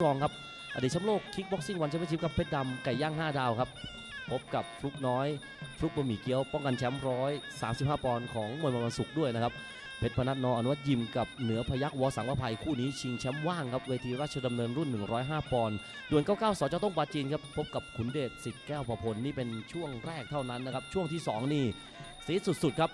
รองครับอดีตแชมป์โลกคิกบ็อกซิ่งวันแชมเปี้ยนชิพกับเพชรดำไก่ย่าง 5 ดาวครับพบกับฟลุกน้อยฟลุกบะหมี่เกี๊ยวป้องกันแชมป์ร้อย35ปอนด์ของมวยวันศุกร์ด้วยนะครับเพชรพนัทนออนุวัฒน์ยิมกับเหนือพยักวอสังวภัยคู่นี้ชิงแชมป์ว่างครับเวทีราชดำเนินรุ่น 105 ปอนด์ดวล99 สจต้องปาจีนครับพบกับขุนเดชสิทธิ์แก้วพพลนี่เป็นช่วงแรกเท่านั้นนะครับช่วงที่สองนี่สีสุดๆครับ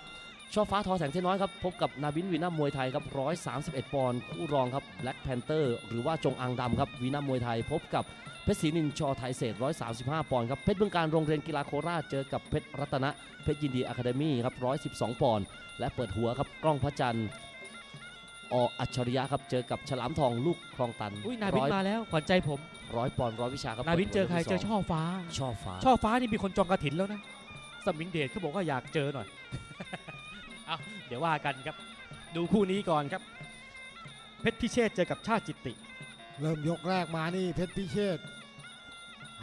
ช่อฟ้าทอแสงเทน้อยครับพบกับนาบินวีนามวยไทยครับ131 ปอนด์คู่รองครับแบล็กแพนเตอร์หรือว่าจงอังดำครับวีนามวยไทย พบกับเพชรศรีนินชอไทยเศษ 135 ปอนด์ครับเพชรบึงการโรงเรียนกีฬาโคราชเจอกับเพชรรัตนะเพชรยินดีอะคาเดมี่ครับ112 ปอนด์และเปิดหัวครับกล้องพระจันทร์ออัจฉริยะครับเจอกับฉลามทองลูกคลองตันอุ้ยนาบินร้อยมาแล้วขวัญใจผมร้อยปอนด์ร้อยวิชาครับนาบินเจอใครปิดหัวเจอช่อฟ้า ช่อฟ้าช่อฟ้านี่มีคนจองกระถินแล้วนะสมิงเดชเขาบอกว่าอยากเจอหน่อย เอาเดี๋ยวว่ากันครับ ดูคู่นี้ก่อนครับ เพชรพิเชษเจอกับชาติจิตติ เริ่มยกแรกมานี่เพชรพิเชษ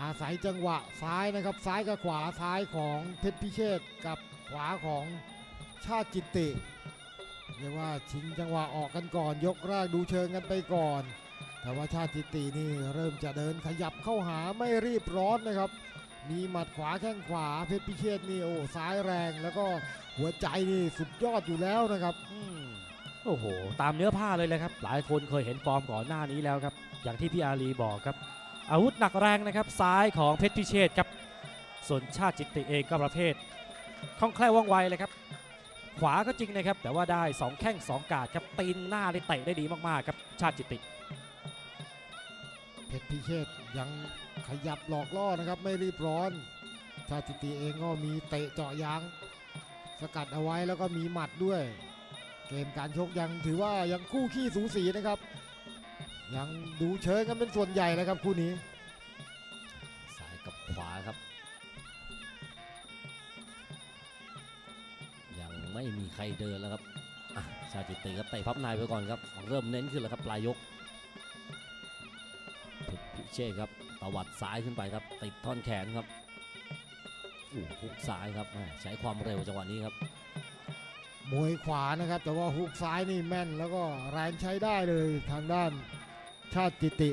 อาศัยจังหวะซ้ายนะครับ ซ้ายกับขวาซ้ายของเพชรพิเชษกับขวาของชาติจิตติเรียกว่าชิงจังหวะออกกันก่อน ยกแรกดูเชิงกันไปก่อน แต่ว่าชาติจิตตินี่เริ่มจะเดินขยับเข้าหาไม่รีบร้อนนะครับ มีหมัดขวาแข้งขวาเพชรพิเชษฐ์นี่โอ้ซ้ายแรงแล้วก็หัวใจนี่สุดยอดอยู่แล้วนะครับอืมโอ้โห ตามเนื้อผ้าเลยเลยครับ หลายคนเคยเห็นฟอร์มก่อนหน้านี้แล้วครับ อย่างที่พี่อารีบอกครับ อาวุธหนักแรงนะครับ ซ้ายของเพชรพิเชษครับ ส่วนชาติจิตติเองก็ประเภทคล่องแคล่วว่องไวเลยครับ ขวาก็จริงนะครับ แต่ว่าได้ 2 แข้ง2 กาดครับตีนหน้าได้เตะได้ดีมากๆครับ ชาติจิตติ เพชรพิเชษฐ์ยัง ขยับหลอกล่อนะครับไม่รีบร้อน ชาติตีเองก็มีเตะเจาะยาง สกัดเอาไว้แล้วก็มีหมัดด้วย เกมการชกยังถือว่ายังคู่ขี้สูสีนะครับ ยังดูเชิงกันเป็นส่วนใหญ่เลยครับคู่นี้ซ้ายกับขวาครับ ยังไม่มีใครเดินแล้วครับชาติติครับเตะพับในไปก่อนครับ เริ่มเน้นขึ้นแล้วครับปลายยกเพชรพิเชษครับ ตวัดซ้ายขึ้นไปครับ ติดท่อนแขนครับอู้หุกซ้ายครับใช้ความเร็วจังหวะนี้ครับ มวยขวานะครับ แต่ว่าฮุกซ้ายนี่แม่น แล้วก็แรงใช้ได้เลยทางด้านชาติจิติ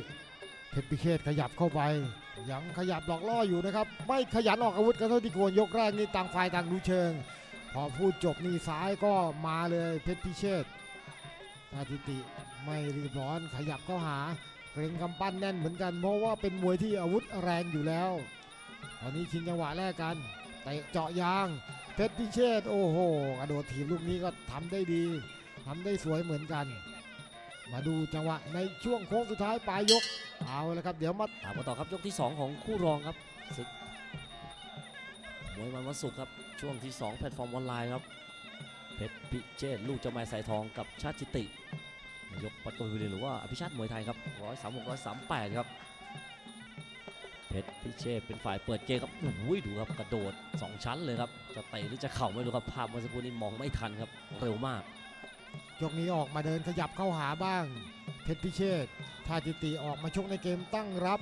เพชรพิเชษขยับเข้าไป ยังขยับหลอกล่ออยู่นะครับ ไม่ขยันออกอาวุธกันเท่าที่ควรยกแรกนี่ต่างฝ่ายต่างดูเชิง พอพูดจบนี่ซ้ายก็มาเลยเพชรพิเชษชาติจิติไม่รีบร้อนขยับเข้าหา เกรงกำปั้นแน่นเหมือนกัน เพราะว่าเป็นมวยที่อาวุธแรงอยู่แล้ว ตอนนี้ชิงจังหวะแรกกันเตะเจาะยางเพชรพิเชษโอ้โหกระโดดถีบลูกนี้ก็ทำได้ดีทำได้สวยเหมือนกัน มาดูจังหวะในช่วงโค้งสุดท้ายปลายยกเอาละครับเดี๋ยวมาตามกันต่อครับยกที่ 2 ของคู่รองครับศึกมวยมันวันศุกร์ครับช่วงที่ 2 แพลตฟอร์มออนไลน์ครับเพชรพิเชษลูกเจ้าแม่สายทองกับชาติจิติ ยกปัตตวิริหรือว่าอภิชาติมวยไทยครับร้อยสามหกร้อยสามแปดครับเพชรพิเชษเป็นฝ่ายเปิดเกมครับโอ้ยดูครับกระโดด 2 ชั้นเลยครับ จะเตะหรือจะเข่าไม่รู้ครับภาพเมื่อสักครู่นี้มองไม่ทันครับ เร็วมาก ยกนี้ออกมาเดินขยับเข้าหาบ้าง เพชรพิเชษชาติติออกมาชกในเกมตั้งรับ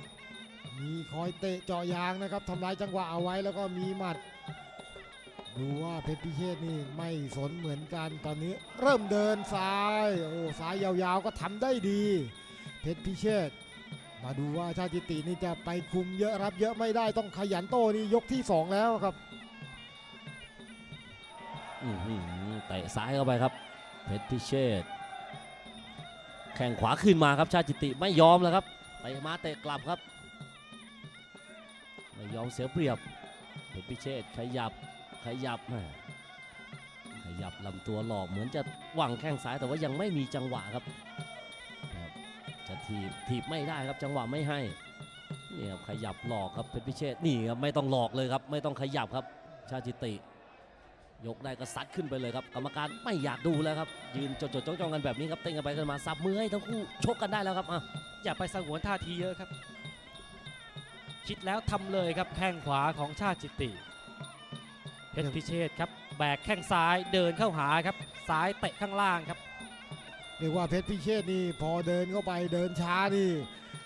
มีคอยเตะเจาะยางนะครับทำลายจังหวะเอาไว้แล้วก็มีหมัด ดูว่าเพชรพิเชษนี่ไม่สนเหมือนกันตอนนี้เริ่มเดินซ้าย โอ้ซ้ายยาวๆก็ทำได้ดี เพชรพิเชษมาดูว่าชาติตินี่จะไปคุมเยอะรับเยอะไม่ได้ต้องขยันโต้นี่ยกที่สองแล้วครับอืเตะซ้ายเข้าไปครับ เพชรพิเชษแข่งขวาขึ้นมาครับชาติจิติไม่ยอมแล้วครับเตะมาเตะกลับครับ ไม่ยอมเสียเปรียบ เพชรพิเชษขยับ ขยับแม่ขยับลำตัวหลอกเหมือนจะหวังแข้งซ้ายแต่ว่ายังไม่มีจังหวะครับ จะถีบถีบไม่ได้ครับจังหวะไม่ให้นี่ครับขยับหลอกครับเพชรพิเชษนี่ครับไม่ต้องหลอกเลยครับ ไม่ต้องขยับครับ ชาติจิติ ยกได้ก็ซัดขึ้นไปเลยครับกรรมการไม่อยากดูแล้วครับ ยืนจดๆจ้องๆกันแบบนี้ครับเต้นกันไปกันมาสับมือให้ทั้งคู่ชกกันได้แล้วครับอะอย่าไปสงวนท่าทีเยอะครับ คิดแล้วทำเลยครับแข้งขวาของชาติจิติ เพชรพิเชษครับแบกแข้งซ้ายเดินเข้าหาครับซ้ายเตะข้างล่างครับเรียกว่าเพชรพิเชษนี่พอเดินเข้าไปเดินช้านี่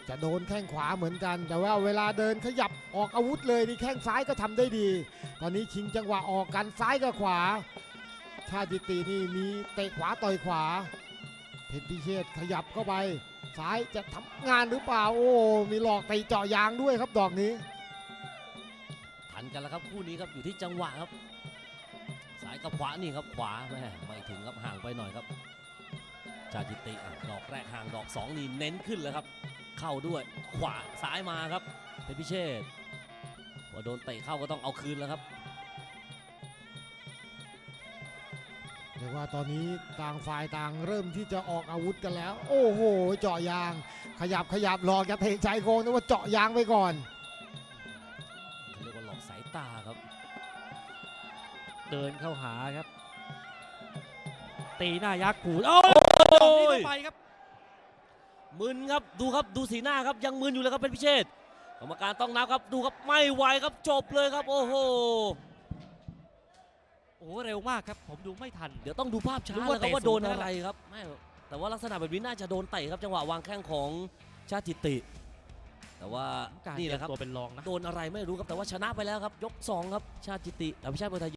จะโดนแข้งขวาเหมือนกัน แต่ว่าเวลาเดินขยับออกอาวุธเลยนี่แข้งซ้ายก็ทำได้ดี ตอนนี้ชิงจังหวะออกกันซ้ายกับขวา ชาติตินี่มีเตะขวาต่อยขวา เพชรพิเชษขยับเข้าไปซ้ายจะทำงานหรือเปล่าโอ้ มีหลอกตีเจาะยางด้วยครับดอกนี้ทัน กันแล้วครับคู่นี้ครับอยู่ที่จังหวะครับซ้ายกับขวานี่ครับขวาแม่ไม่ถึงครับห่างไปหน่อยครับ ชาติติอะดอกแรกห่างดอกสองนี่เน้นขึ้นเลยครับ เข้าด้วยขวาซ้ายมาครับเพชรพิเชษพอโดนเตะเข้าก็ต้องเอาคืนแล้วครับเรียกว่าตอนนี้ต่างฝ่ายต่างเริ่มที่จะออกอาวุธกันแล้ว โอ้โห เจาะยาง ขยับขยับหลอกจะเตะชายโครงแต่ว่าเจาะยางไปก่อน ตาครับ เดินเข้าหาครับ ตีหน้ายักษ์ขูดโอ้ยดอกนี้เข้าไปครับมึนครับดูครับดูสีหน้าครับยังมึนอยู่เลยครับเป็นพิเชษกรรมการต้องนับครับดูครับไม่ไหวครับจบเลยครับ โอ้โหโอ้โหเร็วมากครับ ผมดูไม่ทัน เดี๋ยวต้องดูภาพช้านึกแล้วว่าครับว่าเตะโดนสูงอะไรครับไม่แต่ว่าลักษณะแบบนี้น่าจะโดนเตะครับจังหวะวางแข้งของชาติจิติ แต่ว่าการนี่เตแหรียละมครับตัวเป็นรองนะ โดนอะไรไม่รู้ครับแต่ว่าชนะไปแล้วครับ ยกสองครับชาติจิติอภิชาติมวยไทย